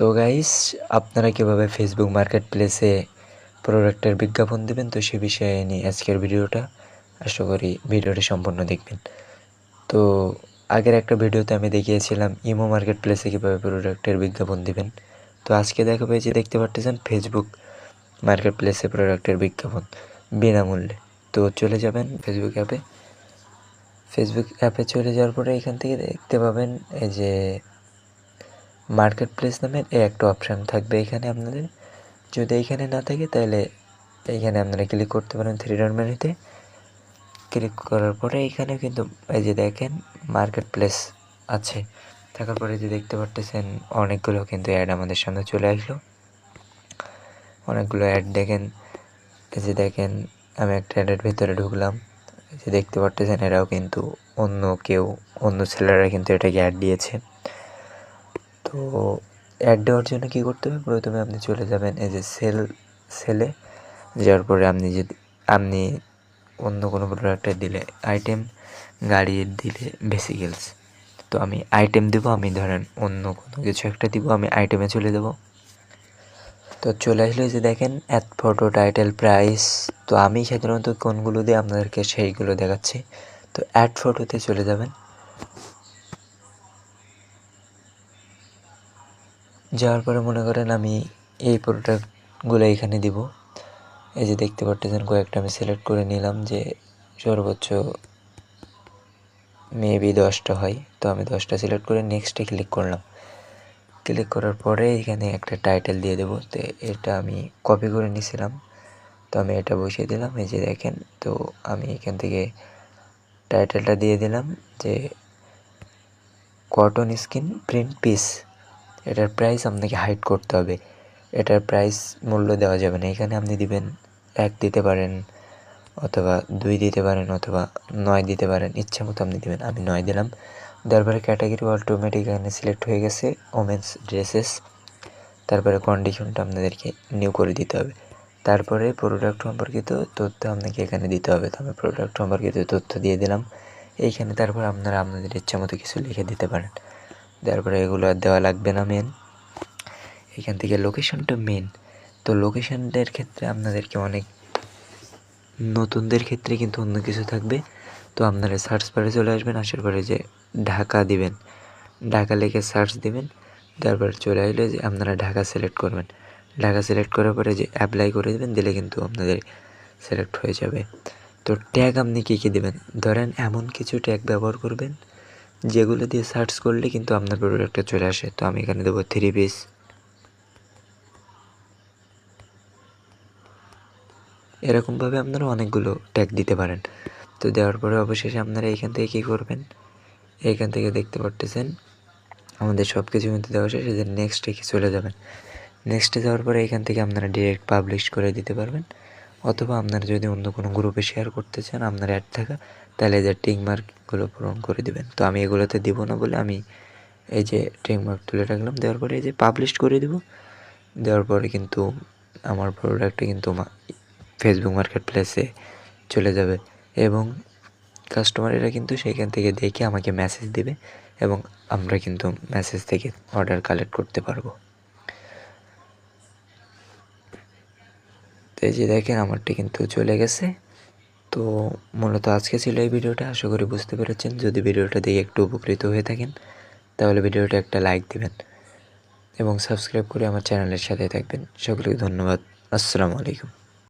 তো গাইস আপনারা কীভাবে ফেসবুক মার্কেট প্লেসে প্রোডাক্টের বিজ্ঞাপন দেবেন? তো সে বিষয়ে নিয়ে আজকের ভিডিওটা আশা করি ভিডিওটি সম্পূর্ণ দেখবেন। তো আগের একটা ভিডিওতে আমি দেখিয়েছিলাম ইমো মার্কেট প্লেসে কীভাবে প্রোডাক্টের বিজ্ঞাপন দিবেন। তো আজকে দেখাবো যে দেখতে পাচ্ছেন ফেসবুক মার্কেট প্লেসে প্রোডাক্টের বিজ্ঞাপন বিনামূল্যে। তো চলে যাবেন ফেসবুক অ্যাপে ফেসবুক অ্যাপে চলে যাওয়ার পরে এখান থেকে দেখতে পাবেন এই যে মার্কেট প্লেস নামের এই একটা অপশান থাকবে এখানে আপনাদের। যদি এখানে না থাকে, তাহলে এইখানে আপনারা ক্লিক করতে পারেন থ্রি ডট মেনুতে। ক্লিক করার পরে এখানে কিন্তু এই যে দেখেন মার্কেট প্লেস আছে। থাকার পরে যে দেখতে পারতেছেন, অনেকগুলো কিন্তু অ্যাড আমাদের সামনে চলে আসলো। অনেকগুলো অ্যাড দেখেন, এই যে দেখেন, আমি একটা অ্যাডের ভিতরে ঢুকলাম। এই যে দেখতে পারতেছেন, এরাও কিন্তু অন্য কেউ, অন্য ছেলেরা কিন্তু এটাকে অ্যাড দিয়েছে। তো অ্যাড দেওয়ার জন্য কী করতে হবে? প্রথমে আপনি চলে যাবেন এই যে সেল সেলে যাওয়ার পরে আপনি যদি আপনি অন্য কোনো প্রোডাক্টে দিলে আইটেম গাড়ির দিলে বেসিক্যালস তো আমি আইটেম দেবো, আমি ধরেন অন্য কোনো কিছু একটা দিব, আমি আইটেমে চলে দেবো তো চলে আসলে যে দেখেন অ্যাড ফটো টাইটেল প্রাইস তো আমি সাধারণত কোনগুলো দিয়ে আপনাদেরকে সেইগুলো দেখাচ্ছি। তো অ্যাড ফটোতে চলে যাবেন। যাওয়ার পরে মনে করেন আমি এই প্রোডাক্টগুলো এখানে দিব। এই যে দেখতে পারতেছেন কয়েকটা আমি সিলেক্ট করে নিলাম যে সর্বোচ্চ মেবি দশটা হয়। তো আমি দশটা সিলেক্ট করে নেক্সটে ক্লিক করলাম। ক্লিক করার পরে এখানে একটা টাইটেল দিয়ে দেবো। তো এটা আমি কপি করে নিয়েছিলাম তো আমি এটা বসিয়ে দিলাম। এই যে দেখেন, তো আমি এখান থেকে টাইটেলটা দিয়ে দিলাম যে কটন স্কিন প্রিন্ট পিস এটার প্রাইস আপনাকে হাইড করতে হবে। এটার প্রাইস মূল্য দেওয়া যাবে না। এখানে আপনি দিবেন এক দিতে পারেন অথবা দুই দিতে পারেন অথবা নয় দিতে পারেন। ইচ্ছা মতো আপনি দেবেন। আমি নয় দিলাম। তারপরে ক্যাটাগরি অটোমেটিক এখানে সিলেক্ট হয়ে গেছে ওমেন্স ড্রেসেস তারপরে কন্ডিশনটা আপনাদেরকে নিউ করে দিতে হবে। তারপরে প্রোডাক্ট সম্পর্কিত তথ্য আপনাকে এখানে দিতে হবে। তো আমি প্রোডাক্ট সম্পর্কিত তথ্য দিয়ে দিলাম। এইখানে তারপর আপনারা আপনাদের ইচ্ছা মতো কিছু লিখে দিতে পারেন। তারপরে এগুলো আর দেওয়া লাগবে না মেন এখান থেকে লোকেশনটা মেন তো লোকেশনদের ক্ষেত্রে আপনাদেরকে অনেক নতুনদের ক্ষেত্রে কিন্তু অন্য কিছু থাকবে। তো আপনারা সার্চ বারে চলে আসবেন, আসার পরে যে ঢাকা দিবেন, ঢাকা লিখে সার্চ দিবেন তারপরে চলে আসলে যে আপনারা ঢাকা সিলেক্ট করবেন। ঢাকা সিলেক্ট করার পরে যে অ্যাপ্লাই করে দেবেন, দিলে কিন্তু আপনাদের সিলেক্ট হয়ে যাবে। তো ট্যাগ আপনি কী কী দেবেন? ধরেন এমন কিছু ট্যাগ ব্যবহার করবেন যেগুলো দিয়ে সার্চ করলে কিন্তু আপনার প্রোডাক্টটা চলে আসে। তো আমি এখানে দেবো থ্রি পিস এরকমভাবে আপনারা অনেকগুলো ট্যাগ দিতে পারেন। তো দেওয়ার পরে অবশেষে আপনারা এখান থেকে কী করবেন? এখান থেকে দেখতে পারতেছেন, আমাদের সব কিছু কিন্তু দেওয়া শেষে। যে নেক্সটে কি চলে যাবেন? নেক্সটে যাওয়ার পরে এখান থেকে আপনারা ডিরেক্ট পাবলিশ করে দিতে পারবেন। অথবা আপনারা যদি অন্য কোনো গ্রুপে শেয়ার করতে চান, আপনার অ্যাড থাকা, তাহলে যে টিক মার্কগুলো পূরণ করে দিবেন। তো আমি এগুলোতে দিব না বলে আমি এই যে টিক মার্ক তুলে রাখলাম। দেওয়ার পরে এই যে পাবলিশ করে দিব। দেওয়ার পরে কিন্তু আমার প্রোডাক্টটা কিন্তু ফেসবুক মার্কেট প্লেসে চলে যাবে এবং কাস্টমারেরা কিন্তু সেখান থেকে দেখে আমাকে মেসেজ দেবে এবং আমরা কিন্তু মেসেজ থেকে অর্ডার কালেক্ট করতে পারব। তো এই যে দেখেন, আমারটি কিন্তু চলে গেছে। তো মূলত আজকে ছিল এই ভিডিওটা। আশা করি বুঝতে পেরেছেন। যদি ভিডিওটা দিয়ে একটু উপকৃত হয়ে থাকেন, তাহলে ভিডিওটা একটা লাইক দিবেন এবং সাবস্ক্রাইব করে আমার চ্যানেলের সাথে থাকবেন। সকলকে ধন্যবাদ। আসসালামু আলাইকুম।